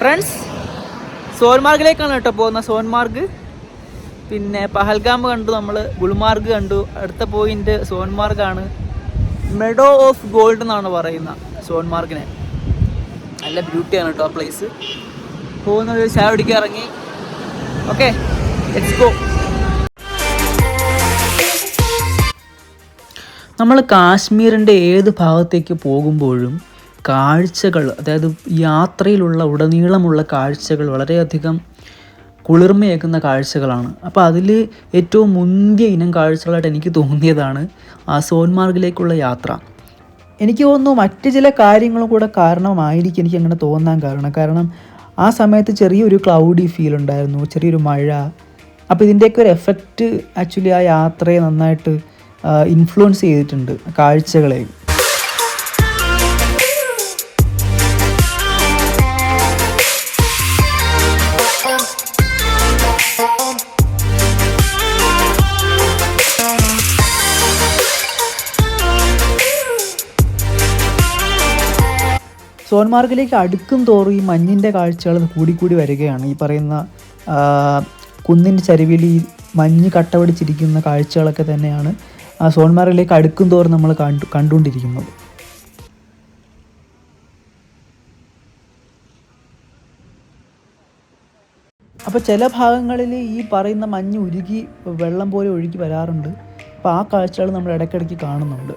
Friends സോൻമാർഗിലേക്കാണ് കേട്ടോ പോകുന്നത്. സോൻമാർഗ്. പിന്നെ പഹൽഗാം കണ്ടു നമ്മൾ ഗുൽമാർഗ് കണ്ടു. അടുത്ത പോയിന്റ് സോൻമാർഗാണ്. മെഡോ ഓഫ് ഗോൾഡ് എന്നാണ് പറയുന്ന സോൻമാർഗിനെ. നല്ല ബ്യൂട്ടിയാണ് കേട്ടോ ആ പ്ലേസ് പോകുന്ന ഒരു ചായ ഇറങ്ങി. ഓക്കെ ലെറ്റ്സ് ഗോ നമ്മൾ കാശ്മീരിന്റെ ഏത് ഭാഗത്തേക്ക് പോകുമ്പോഴും കാഴ്ചകൾ അതായത് യാത്രയിലുള്ള ഉടനീളമുള്ള കാഴ്ചകൾ വളരെയധികം കുളിർമയേക്കുന്ന കാഴ്ചകളാണ്. അപ്പോൾ അതിൽ ഏറ്റവും മുന്തിയ ഇനം കാഴ്ചകളായിട്ട് എനിക്ക് തോന്നിയതാണ് ആ സോൻമാർഗിലേക്കുള്ള യാത്ര. എനിക്ക് തോന്നുന്നു മറ്റ് ചില കാര്യങ്ങളും കൂടെ കാരണമായിരിക്കും എനിക്ക് അങ്ങനെ തോന്നാൻ കാരണം. കാരണം ആ സമയത്ത് ചെറിയൊരു ക്ലൗഡി ഫീൽ ഉണ്ടായിരുന്നു ചെറിയൊരു മഴ. അപ്പോൾ ഇതിന്റെയൊക്കെ ഒരു എഫക്റ്റ് ആക്ച്വലി ആ യാത്രയെ നന്നായിട്ട് ഇൻഫ്ലുവൻസ് ചെയ്തിട്ടുണ്ട് കാഴ്ചകളെ. സോൻമാർഗിലേക്ക് അടുക്കും തോറും ഈ മഞ്ഞിന്റെ കാഴ്ചകൾ കൂടിക്കൂടി വരികയാണ്. ഈ പറയുന്ന കുന്നിന്റെ ചരിവിൽ ഈ മഞ്ഞ് കട്ട പിടിച്ചിരിക്കുന്ന കാഴ്ചകളൊക്കെ തന്നെയാണ് ആ സോൻമാർഗിലേക്ക് അടുക്കും തോറും നമ്മൾ കണ്ടു കണ്ടുകൊണ്ടിരിക്കുന്നത്. അപ്പോൾ ചില ഭാഗങ്ങളിൽ ഈ പറയുന്ന മഞ്ഞ് ഉരുകി വെള്ളം പോലെ ഒഴുകി വരാറുണ്ട്. അപ്പോൾ ആ കാഴ്ചകൾ നമ്മൾ ഇടയ്ക്കിടയ്ക്ക് കാണുന്നുണ്ട്.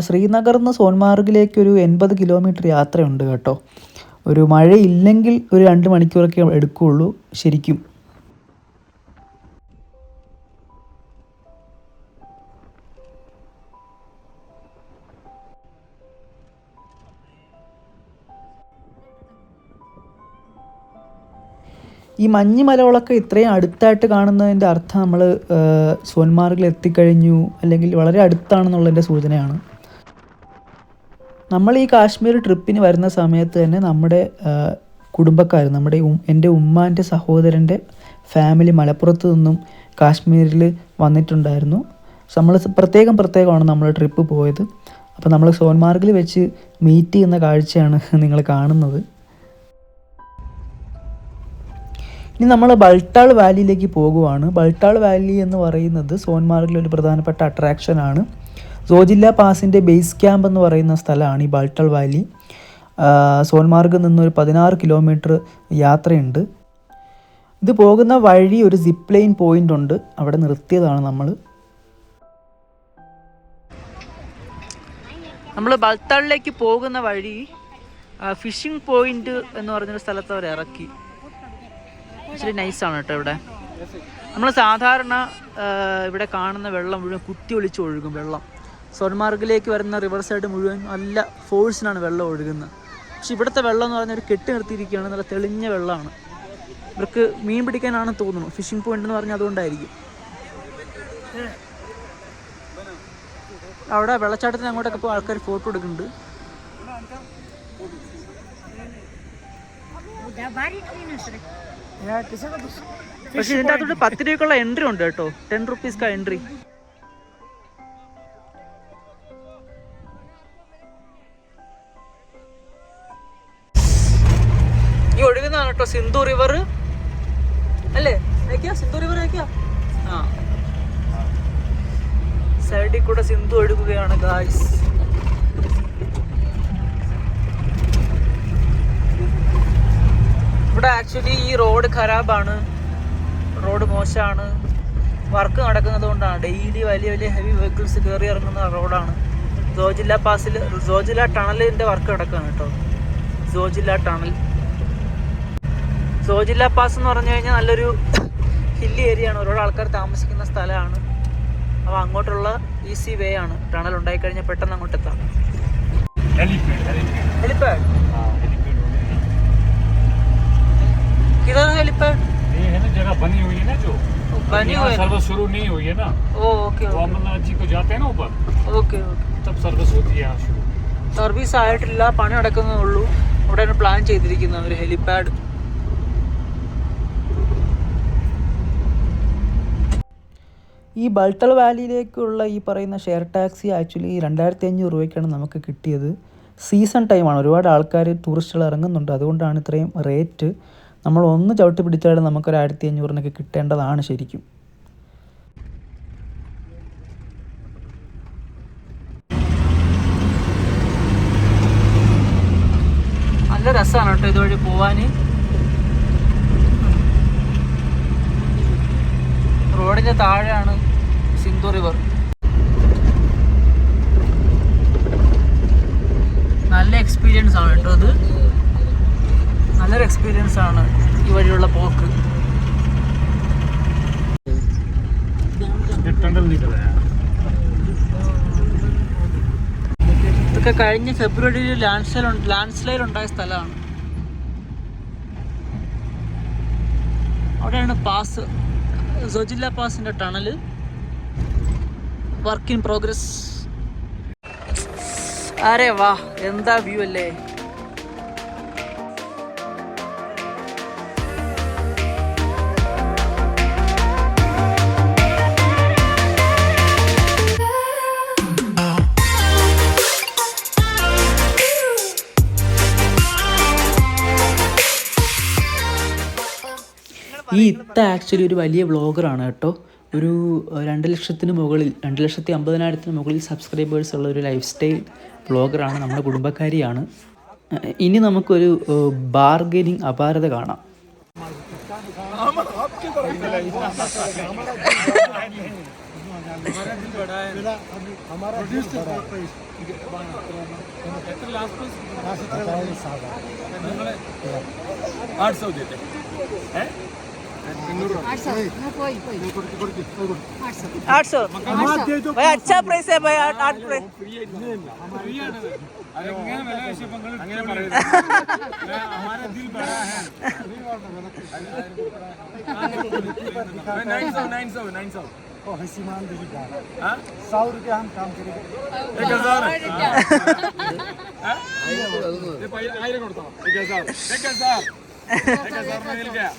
ശ്രീനഗറിൽ നിന്ന് സോൻമാർഗിലേക്ക് ഒരു എൺപത് കിലോമീറ്റർ യാത്രയുണ്ട് കേട്ടോ. ഒരു മഴയില്ലെങ്കിൽ ഒരു രണ്ട് മണിക്കൂറൊക്കെ എടുക്കുകയുള്ളൂ ശരിക്കും. ഈ മഞ്ഞ് മലകളൊക്കെ ഇത്രയും അടുത്തായിട്ട് കാണുന്നതിന്റെ അർത്ഥം നമ്മൾ സോൻമാർഗിൽ എത്തിക്കഴിഞ്ഞു അല്ലെങ്കിൽ വളരെ അടുത്താണെന്നുള്ളതിന്റെ സൂചനയാണ്. നമ്മൾ ഈ കാശ്മീർ ട്രിപ്പിന് വരുന്ന സമയത്ത് തന്നെ നമ്മുടെ കുടുംബക്കാർ നമ്മുടെ എന്റെ ഉമ്മാന്റെ സഹോദരന്റെ ഫാമിലി മലപ്പുറത്ത് നിന്നും കാശ്മീരിൽ വന്നിട്ടുണ്ടായിരുന്നു. നമ്മൾ പ്രത്യേകം പ്രത്യേകമാണ് നമ്മൾ ട്രിപ്പ് പോയത്. അപ്പോൾ നമ്മൾ സോൻമാർഗിൽ വെച്ച് മീറ്റ് ചെയ്യുന്ന കാഴ്ചയാണ് നിങ്ങൾ കാണുന്നത്. ഇനി നമ്മൾ ബൾട്ടാൾ വാലിയിലേക്ക് പോകുവാണ്. ബൾട്ടാൾ വാലി എന്ന് പറയുന്നത് സോൻമാർഗിലെ ഒരു പ്രധാനപ്പെട്ട അട്രാക്ഷനാണ് സോജില്ല പാസിന്റെ ബേസ് ക്യാമ്പ് എന്ന് പറയുന്ന സ്ഥലമാണ് ഈ ബാൾട്ടൽ വാലി. സോൻമാർഗിൽ നിന്നൊരു പതിനാറ് കിലോമീറ്റർ യാത്രയുണ്ട്. ഇത് പോകുന്ന വഴി ഒരു സിപ്പ് ലൈൻ പോയിന്റ് ഉണ്ട്. അവിടെ നിർത്തിയതാണ് നമ്മൾ നമ്മൾ ബൾത്താളിലേക്ക് പോകുന്ന വഴി ഫിഷിംഗ് പോയിന്റ് എന്ന് പറഞ്ഞൊരു സ്ഥലത്ത് അവർ ഇറക്കി. ഇച്ചിരി നൈസാണ് കേട്ടോ ഇവിടെ. നമ്മൾ സാധാരണ ഇവിടെ കാണുന്ന വെള്ളം മുഴുവൻ കുത്തി ഒളിച്ച് ഒഴുകും വെള്ളം. സോൻമാർഗിലേക്ക് വരുന്ന റിവർ സൈഡ് മുഴുവൻ നല്ല ഫോഴ്സിനാണ് വെള്ളം ഒഴുകുന്നത്. പക്ഷെ ഇവിടുത്തെ വെള്ളം എന്ന് പറഞ്ഞാൽ ഒരു കെട്ടി നിർത്തിയിരിക്കുകയാണ് നല്ല തെളിഞ്ഞ വെള്ളമാണ്. ഇവർക്ക് മീൻ പിടിക്കാനാണ് തോന്നുന്നു. ഫിഷിംഗ് പോയിന്റ് എന്ന് പറഞ്ഞാൽ അതുകൊണ്ടായിരിക്കും. അവിടെ വെള്ളച്ചാട്ടത്തിന് അങ്ങോട്ടൊക്കെ ഇപ്പോൾ ആൾക്കാർ ഫോട്ടോ എടുക്കുന്നുണ്ട്. പക്ഷെ ഇതിന്റെ അകത്തോട്ട് പത്ത് രൂപയ്ക്കുള്ള എൻട്രി ഉണ്ട് കേട്ടോ. ടെൻ റുപ്പീസ് എൻട്രി ഈ ഒഴുകുന്നതാണ് കേട്ടോ സിന്ധു റിവർ അല്ലേ? അയക്കാ സിന്ധു റിവർ അയക്കാ ആ. സൈഡിൽ കൂടെ സിന്ധു ഒഴുകുകയാണ് ഗായ്സ് ഇവിടെ ആക്ച്വലി ഈ റോഡ് ഖരാബാണ്. റോഡ് മോശമാണ് വർക്ക് നടക്കുന്നത് കൊണ്ടാണ്. ഡെയിലി വലിയ വലിയ ഹെവി വെഹിക്കിൾസ് കയറി ഇറങ്ങുന്ന റോഡാണ് ജോജില്ല പാസിൽ ജോജില്ല ടണലിന്റെ വർക്ക് നടക്കുകയാണ് കേട്ടോ ജോജില്ല ടണൽ ജോജില്ല പാസ് എന്ന് പറഞ്ഞു കഴിഞ്ഞാൽ നല്ലൊരു ഹില്ലി ഏരിയ ആണ്. ഒരുപാട് ആൾക്കാർ താമസിക്കുന്ന സ്ഥലമാണ്. അപ്പോൾ അങ്ങോട്ടുള്ള ഈസി വേ ആണ്. ടണൽ ഉണ്ടായിക്കഴിഞ്ഞാൽ പെട്ടെന്ന് അങ്ങോട്ട് എത്താം ഹെലിപ്പാഡ് ഹെലിപ്പാഡ് किधर है हेलीपैड ये है ना जगह बनी हुई है ना जो बनी यहाँ हुई है सर्विस शुरू नहीं हुई है ना ओ ओके तो अमरनाथ जी को जाते हैं ना ऊपर ഓക്കെ ഓക്കെ तब सर्विस होती है यहाँ शुरू സർവീസ് ആയിട്ടില്ല പണി നടക്കുന്നേ ഉള്ളൂ ഉടനെ പ്ലാൻ ചെയ്തിരിക്കുന്ന ഒരു ഹെലിപാഡ് ഈ ബൾട്ടൽ വാലിയിലേക്കുള്ള ഈ പറയുന്ന ഷെയർ ടാക്സി ആക്ച്വലി രണ്ടായിരത്തി അഞ്ഞൂറ് രൂപയ്ക്കാണ് നമുക്ക് കിട്ടിയത് സീസൺ ടൈമാണ് ഒരുപാട് ആൾക്കാർ ടൂറിസ്റ്റുകൾ ഇറങ്ങുന്നുണ്ട് അതുകൊണ്ടാണ് ഇത്രയും റേറ്റ് നമ്മൾ ഒന്ന് ചവിട്ടി പിടിച്ചാലും നമുക്കൊരു ആയിരത്തി അഞ്ഞൂറിനൊക്കെ കിട്ടേണ്ടതാണ് ശരിക്കും. നല്ല രസമാണ് കേട്ടോ ഇതുവഴി പോവാൻ റോഡിന്റെ താഴെയാണ് സിന്ധു റിവർ. നല്ല എക്സ്പീരിയൻസ് ആണ് കേട്ടോ അത്. നല്ലൊരു എക്സ്പീരിയൻസ് ആണ് ഈ വഴിയുള്ള പോക്ക്. ഇതൊക്കെ കഴിഞ്ഞ ഫെബ്രുവരിയിൽ ലാൻഡ് സ്ലൈഡ് ലാൻഡ് സ്ലൈഡ് ഉണ്ടായ സ്ഥലമാണ്. അവിടെയാണ് പാസ് സൊജില്ല പാസിന്റെ ടണൽ വർക്ക് ഇൻ പ്രോഗ്രസ്. അരേ വാ എന്താ വ്യൂ അല്ലേ? ഈ ഇത്ത ആക്ച്വലി ഒരു വലിയ വ്ളോഗറാണ് കേട്ടോ ഒരു ഏഹ്, രണ്ട് ലക്ഷത്തിന് മുകളിൽ രണ്ട് ലക്ഷത്തി അമ്പതിനായിരത്തിന് മുകളിൽ സബ്സ്ക്രൈബേഴ്സ് ഉള്ള ഒരു ലൈഫ് സ്റ്റൈൽ വ്ളോഗറാണ് നമ്മുടെ കുടുംബക്കാരിയാണ് ഏഹ്, ഇനി നമുക്കൊരു ബാർഗനിങ് അപാരത കാണാം आठ सौ आठ सौ भाई अच्छा प्राइस है भाई आठ आठ प्राइस सौ रुपया हम काम करेंगे एक हज़ार एक हज़ार एक हज़ार मिल गया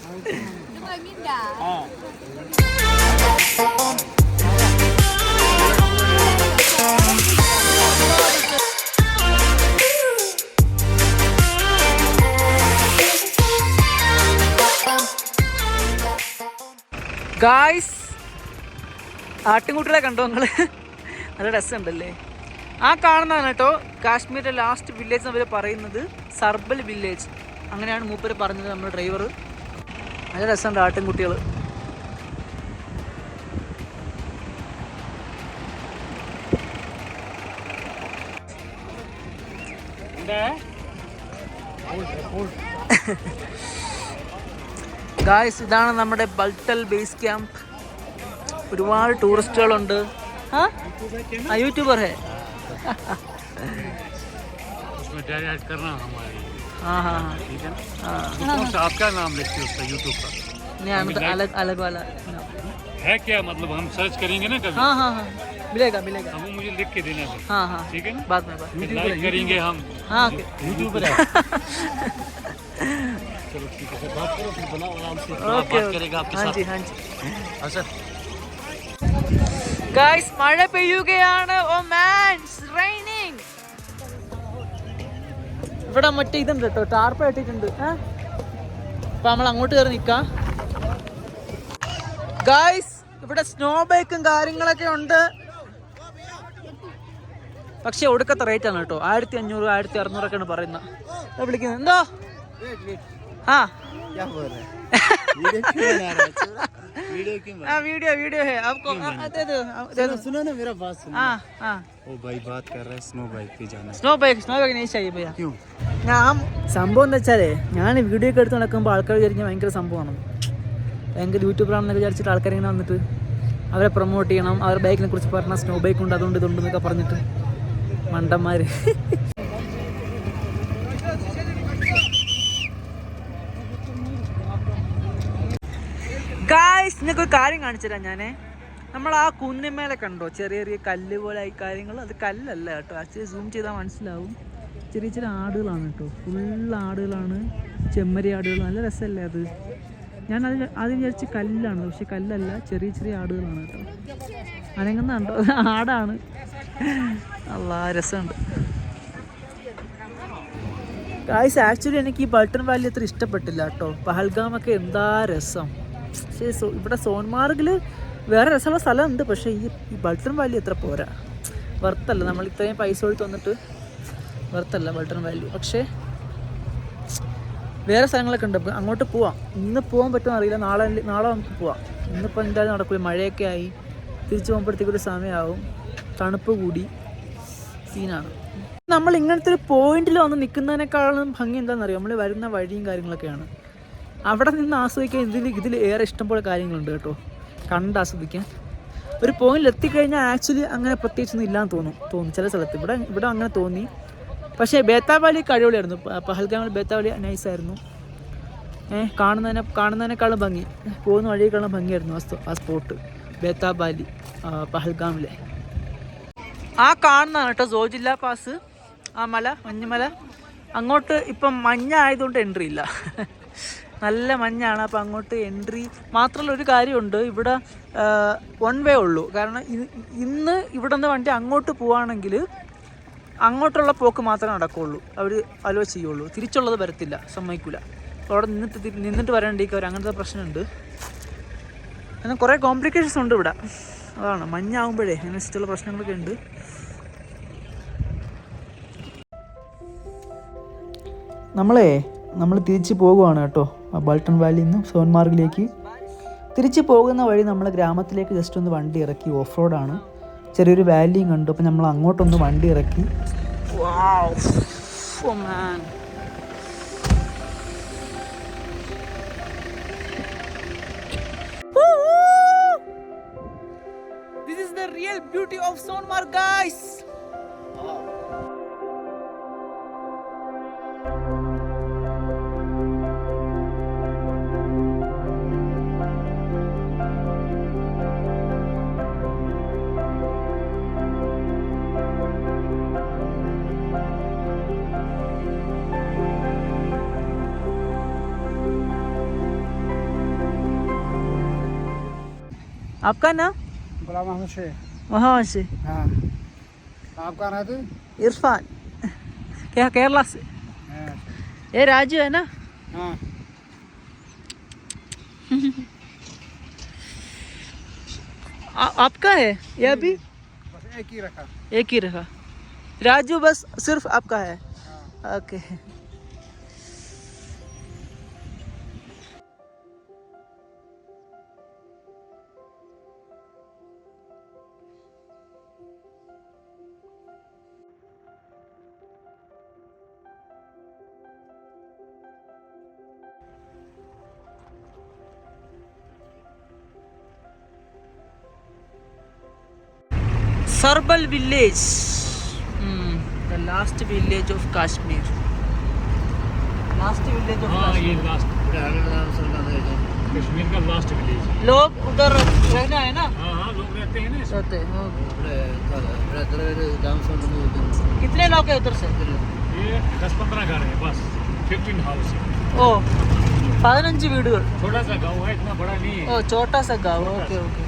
ഗായ്സ് ആട്ടിൻകുട്ടികളെ കണ്ടോ നിങ്ങൾ നല്ല രസമുണ്ടല്ലേ? ആ കാണുന്നതാണ് കേട്ടോ കാശ്മീരിലെ ലാസ്റ്റ് വില്ലേജ് എന്ന് അവർ പറയുന്നത് സർബൽ വില്ലേജ് അങ്ങനെയാണ് മൂപ്പര് പറഞ്ഞത് നമ്മുടെ ഡ്രൈവർ നല്ല രസമുണ്ട് ആട്ടിൻകുട്ടികൾ ഗായ്സ് ഇതാണ് നമ്മുടെ ബൾട്ടൽ ബേസ് ക്യാമ്പ് ഒരുപാട് ടൂറിസ്റ്റുകളുണ്ട്. ആ? ആ യൂട്യൂബർ ഹേ. हाँ, हाँ हाँ ठीक है ना? हाँ। तो आपका नाम लिखते यूट्यूब का नहीं मतलब अलग अलग वाला है क्या? मतलब हम सर्च करेंगे ना कभी? हाँ हाँ हाँ। मिलेगा मिलेगा। मुझे लिख के देना हाँ। हाँ ठीक है ना? बाद में बात लाइक करेंगे। हम। हाँ यूट्यूबर है। चलो ठीक है बात करो फिर आराम से। बात करेगा आपके हाँ साथ। हाँ जी। हाँ जी ഇവിടെ മറ്റേ ഇതുണ്ട് കേട്ടോ ടാർപ്പ ഇട്ടിട്ടുണ്ട് ഏ? അപ്പൊ നമ്മൾ അങ്ങോട്ട് കയറി നിക്കാം ഗായ്സ് ഇവിടെ സ്നോ ബൈക്കും കാര്യങ്ങളൊക്കെ ഉണ്ട് പക്ഷെ ഒടുക്കത്തെ റേറ്റ് ആണ് കേട്ടോ ആയിരത്തി അഞ്ഞൂറ് ആയിരത്തി അറുന്നൂറൊക്കെയാണ് പറയുന്നത് ദാ വിളിക്കുന്നത് എന്തോ ആ हाँ वीडियो वीडियो है आपको आ, आ, दे दो आ, दे दो सुनो ना मेरा बात सुनो हाँ हाँ ओ भाई बात कर रहा है स्नो बाइक पे जाना സ്നോ ബൈക്ക് സ്നോ ബൈക്ക് नहीं चाहिए भैया क्यों സംഭവം എന്താ വെച്ചാലേ ഞാൻ വീഡിയോ ഒക്കെ എടുത്ത് നടക്കുമ്പോൾ ആൾക്കാർ വിചാരിക്കാൻ ഭയങ്കര സംഭവമാണ്. ഭയങ്കര യൂട്യൂബറാണെന്നൊക്കെ വിചാരിച്ചിട്ട് ആൾക്കാർ ഇങ്ങനെ വന്നിട്ട് അവരെ പ്രൊമോട്ട് ചെയ്യണം അവരുടെ ബൈക്കിനെ കുറിച്ച് പറഞ്ഞാൽ സ്നോ ബൈക്ക് ഉണ്ട് അതുകൊണ്ട് ഇതുണ്ട് എന്നൊക്കെ പറഞ്ഞിട്ട് മണ്ടന്മാർ നിങ്ങൾക്ക് ഒരു കാര്യം കാണിച്ചുതരാം ഞാൻ നമ്മൾ ആ കുന്നിന്മേലെ കണ്ടോ? ചെറിയ ചെറിയ കല്ല് പോലെ ആയി കാര്യങ്ങൾ. അത് കല്ലല്ല കേട്ടോ. ആക്ച്വലി സൂം ചെയ്താൽ മനസ്സിലാവും. ചെറിയ ചെറിയ ആടുകളാണ് കേട്ടോ. ഫുൾ ആടുകളാണ്. ചെമ്മരി ആടുകൾ നല്ല രസമല്ലേ അത്? ഞാൻ അത് അത് വിചാരിച്ച് കല്ലാണ്. പക്ഷെ കല്ലല്ല ചെറിയ ചെറിയ ആടുകളാണ് കേട്ടോ. അനങ്ങുന്നുണ്ടോ ആടാണ്. അല്ല രസമുണ്ട്. ഗായ്സ് ആക്ച്വലി എനിക്ക് ഈ ബൾട്ടൺ വാലി അത്ര ഇഷ്ടപ്പെട്ടില്ല കേട്ടോ. പഹൽഗാമൊക്കെ എന്താ രസം. പക്ഷേ ഇവിടെ സോൻമാർഗിൽ വേറെ രസമുള്ള സ്ഥലമുണ്ട്. പക്ഷേ ഈ ബൾട്ടൺ വാലി അത്ര പോരാ. വർത്തല്ല. നമ്മൾ ഇത്രയും പൈസ കൊടുത്ത് വന്നിട്ട് വರ್ತല്ല ബൾട്ടൺ വാല്യൂ പക്ഷേ വേറെ സ്ഥലങ്ങളൊക്കെ ഉണ്ട്. അങ്ങോട്ട് പോവാം. ഇന്ന് പോകാൻ പറ്റുമെന്ന് അറിയില്ല. നാളെ നാളെ നമുക്ക് പോവാം. ഇന്നിപ്പോൾ എന്തായാലും നടക്കില്ല മഴയൊക്കെ ആയി. തിരിച്ചു പോകുമ്പോഴത്തേക്കൊരു സമയമാവും തണുപ്പ് കൂടി. സീനാണ്. നമ്മൾ ഇങ്ങനത്തെ ഒരു പോയിന്റിൽ വന്ന് നിൽക്കുന്നതിനേക്കാളും ഭംഗി എന്താണെന്നറിയാം? നമ്മൾ വരുന്ന വഴിയും കാര്യങ്ങളൊക്കെയാണ്. അവിടെ നിന്ന് ആസ്വദിക്കാൻ ഇതിൽ ഇതിൽ ഏറെ ഇഷ്ടംപോലെ കാര്യങ്ങളുണ്ട് കേട്ടോ. കണ്ട് ആസ്വദിക്കാൻ. ഒരു പോയിന്റിൽ എത്തിക്കഴിഞ്ഞാൽ ആക്ച്വലി അങ്ങനെ പ്രത്യേകിച്ചൊന്നും ഇല്ലാന്ന് തോന്നും തോന്നും. ചില സ്ഥലത്ത്. ഇവിടെ ഇവിടെ അങ്ങനെ തോന്നി. പക്ഷേ ബേത്താവാലി കഴിവുള്ളായിരുന്നു. പഹൽഗാമിൽ ബേത്താവാലി നൈസായിരുന്നു ഏഹ് കാണുന്നതിനെ കാണുന്നതിനേക്കാളും ഭംഗി. പോകുന്ന വഴിയേക്കാളും ഭംഗിയായിരുന്നു ആ സ്തോ- ആ സ്പോട്ട് ബേത്താബാലി പഹൽഗാമിലെ. ആ കാണുന്നതാണ് കേട്ടോ സോജില്ല പാസ് ആ മല മഞ്ഞുമല. അങ്ങോട്ട് ഇപ്പം മഞ്ഞ ആയതുകൊണ്ട് എൻട്രി ഇല്ല. നല്ല മഞ്ഞാണ് അപ്പം അങ്ങോട്ട് എൻട്രി മാത്രമല്ല ഒരു കാര്യമുണ്ട് ഇവിടെ വൺ വേ ഉള്ളൂ. കാരണം ഇന്ന് ഇവിടെ നിന്ന് വണ്ടി അങ്ങോട്ട് പോവുകയാണെങ്കിൽ അങ്ങോട്ടുള്ള പോക്ക് മാത്രമേ നടക്കുകയുള്ളൂ അവർ അലോ ചെയ്യുള്ളൂ. തിരിച്ചുള്ളത് വരത്തില്ല. സമ്മതിക്കില്ല അവിടെ നിന്നിട്ട് നിന്നിട്ട് വരേണ്ടിക്ക് അവർ അങ്ങനത്തെ പ്രശ്നമുണ്ട്. എന്നാൽ കുറേ കോംപ്ലിക്കേഷൻസ് ഉണ്ട് ഇവിടെ. അതാണ്. മഞ്ഞാവുമ്പോഴേ അതിനനുസരിച്ചുള്ള പ്രശ്നങ്ങളൊക്കെ ഉണ്ട്. നമ്മളെ നമ്മൾ തിരിച്ച് പോകുവാണ് കേട്ടോ. ബൾട്ടൺ വാലിയിൽ നിന്ന് സോൻമാർഗിലേക്ക് തിരിച്ച് പോകുന്ന വഴി നമ്മൾ ഗ്രാമത്തിലേക്ക് ജസ്റ്റ് ഒന്ന് വണ്ടി ഇറക്കി ഓഫ് റോഡാണ് ചെറിയൊരു വാല്യൂം കണ്ടു. അപ്പം നമ്മൾ അങ്ങോട്ടൊന്ന് വണ്ടി ഇറക്കി. This is the real beauty of Sonmar, guys. आपका नाम? गुलाम अहमद शेख। वहाँ से हाँ। आप कहाँ रहते इरफान। क्या केरला से? हाँ ये राजू है ना? हाँ। आ, आपका है? ये अभी? बस एक ही रखा। एक ही रहा राजू बस सिर्फ़ आपका है। Okay. Sarbal village the last village of Kashmir last village of last Kashmir का लास्ट विलेज लोग उधर रहना है ना? हाँ, हाँ, हाँ। कितने लोग हैं उधर से? ये दस पंद्रह घर है बस। फिफ्टीन हाउस ओ பதினஞ்சு वीडियो। छोटा सा गाँव है इतना बड़ा नहीं है। ओ छोटा सा गाँव ओके ओके।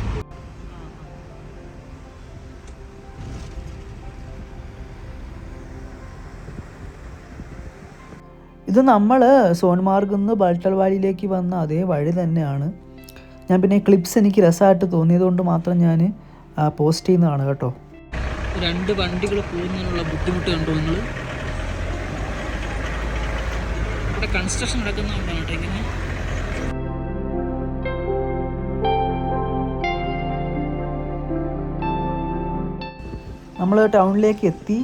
ഇത് നമ്മൾ സോൻമാർഗിൽ നിന്ന് ബൾട്ടൽവാടിയിലേക്ക് വന്ന അതേ വഴി തന്നെയാണ്. ഞാൻ പിന്നെ ക്ലിപ്സ് എനിക്ക് രസമായിട്ട് തോന്നിയത് കൊണ്ട് മാത്രം ഞാൻ പോസ്റ്റ് ചെയ്യുന്നതാണ് കേട്ടോ. രണ്ട് വണ്ടികൾ പോകുന്നതിനുള്ള ബുദ്ധിമുട്ട് കണ്ടു നിങ്ങൾ ഇവിടെ കൺസ്ട്രക്ഷൻ നടക്കുന്നതുകൊണ്ടാണ് കേട്ടോ ഇങ്ങനെ. നമ്മൾ ടൗണിലേക്ക് എത്തി.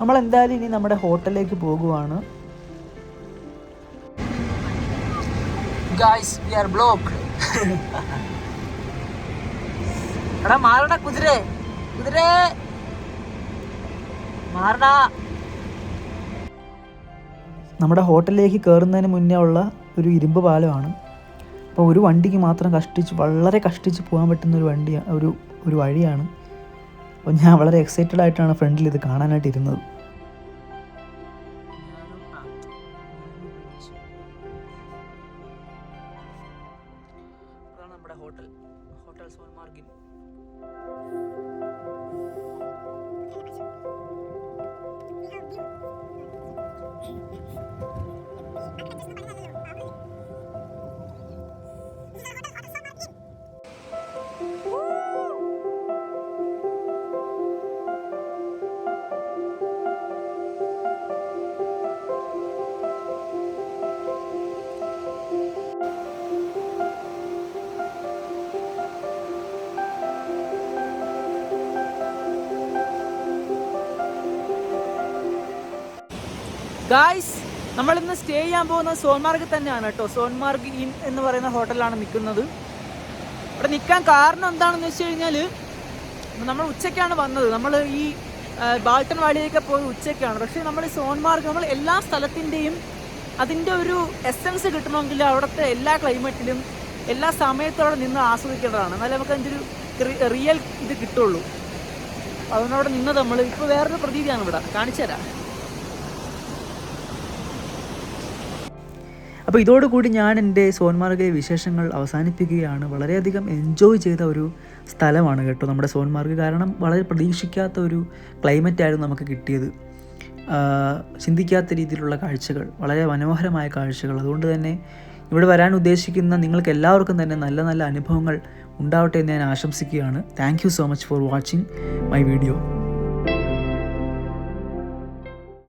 നമ്മൾ എന്തായാലും ഇനി നമ്മുടെ ഹോട്ടലിലേക്ക് പോകുവാണ്. ഗായ്സ് വി ആർ ബ്ലോക്ക് എടാ കുതിരേ കുതിരേ. നമ്മുടെ ഹോട്ടലിലേക്ക് കയറുന്നതിന് മുന്നേ ഉള്ള ഒരു ഇരുമ്പ് പാലമാണ്. അപ്പോൾ ഒരു വണ്ടിക്ക് മാത്രം കഷ്ടിച്ച് വളരെ കഷ്ടിച്ച് പോകാൻ പറ്റുന്ന ഒരു വണ്ടി ഒരു ഒരു വഴിയാണ്. അപ്പോൾ ഞാൻ വളരെ എക്സൈറ്റഡ് ആയിട്ടാണ് ഫ്രണ്ടിൽ ഇത് കാണാനായിട്ട് ഇരുന്നത്. Mm. ഗായ്സ് നമ്മളിന്ന് സ്റ്റേ ചെയ്യാൻ പോകുന്നത് സോൺമാർഗ് തന്നെയാണ് കേട്ടോ. സോൺമാർഗ് ഇൻ എന്ന് പറയുന്ന ഹോട്ടലാണ് നിൽക്കുന്നത്. ഇവിടെ നിൽക്കാൻ കാരണം എന്താണെന്ന് വെച്ച് കഴിഞ്ഞാൽ നമ്മൾ ഉച്ചയ്ക്കാണ് വന്നത്. നമ്മൾ ഈ ബാൾട്ടൺ വാലിയൊക്കെ പോയി ഉച്ചയ്ക്കാണ്. പക്ഷേ നമ്മൾ ഈ സോൻമാർഗ് നമ്മൾ എല്ലാ സ്ഥലത്തിന്റെയും അതിന്റെ ഒരു എസൻസ് കിട്ടണമെങ്കിൽ അവിടുത്തെ എല്ലാ ക്ലൈമറ്റിലും എല്ലാ സമയത്തും അവിടെ നിന്ന് ആസ്വദിക്കേണ്ടതാണ്. എന്നാലേ നമുക്ക് അതിന്റെ ഒരു റിയൽ ഇത് കിട്ടുള്ളൂ. അതുകൊണ്ട് അവിടെ നിന്ന് നമ്മൾ ഇപ്പോൾ വേറൊരു പ്രതീതിയാണ് ഇവിടെ. കാണിച്ചു തരാം അപ്പോൾ ഇതോടുകൂടി ഞാൻ എന്റെ സോൻമാർഗിലെ വിശേഷങ്ങൾ അവസാനിപ്പിക്കുകയാണ്. വളരെയധികം എൻജോയ് ചെയ്ത ഒരു സ്ഥലമാണ് കേട്ടോ നമ്മുടെ സോൻമാർഗ്. കാരണം വളരെ പ്രതീക്ഷിക്കാത്ത ഒരു ക്ലൈമറ്റ് ആയിരുന്നു നമുക്ക് കിട്ടിയത്. ചിന്തിക്കാത്ത രീതിയിലുള്ള കാഴ്ചകൾ വളരെ മനോഹരമായ കാഴ്ചകൾ. അതുകൊണ്ട് തന്നെ ഇവിടെ വരാൻ ഉദ്ദേശിക്കുന്ന നിങ്ങൾക്ക് എല്ലാവർക്കും തന്നെ നല്ല നല്ല അനുഭവങ്ങൾ ഉണ്ടാവട്ടെ എന്ന് ഞാൻ ആശംസിക്കുകയാണ്. Thank so much for watching my video